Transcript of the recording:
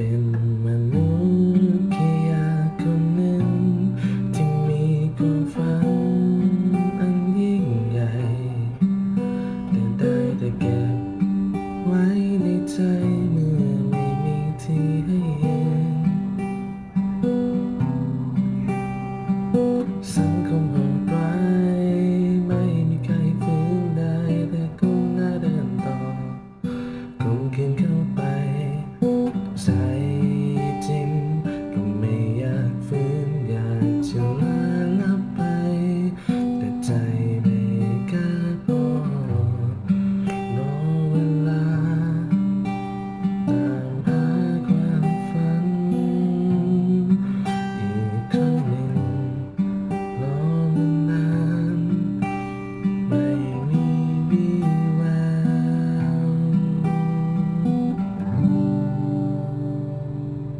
เป็นมนุษย์แค่ยาคนหนึ่งที่มีความฝันอันยิ่งใหญ่แต่ได้แต่เก็บไว้ในใจ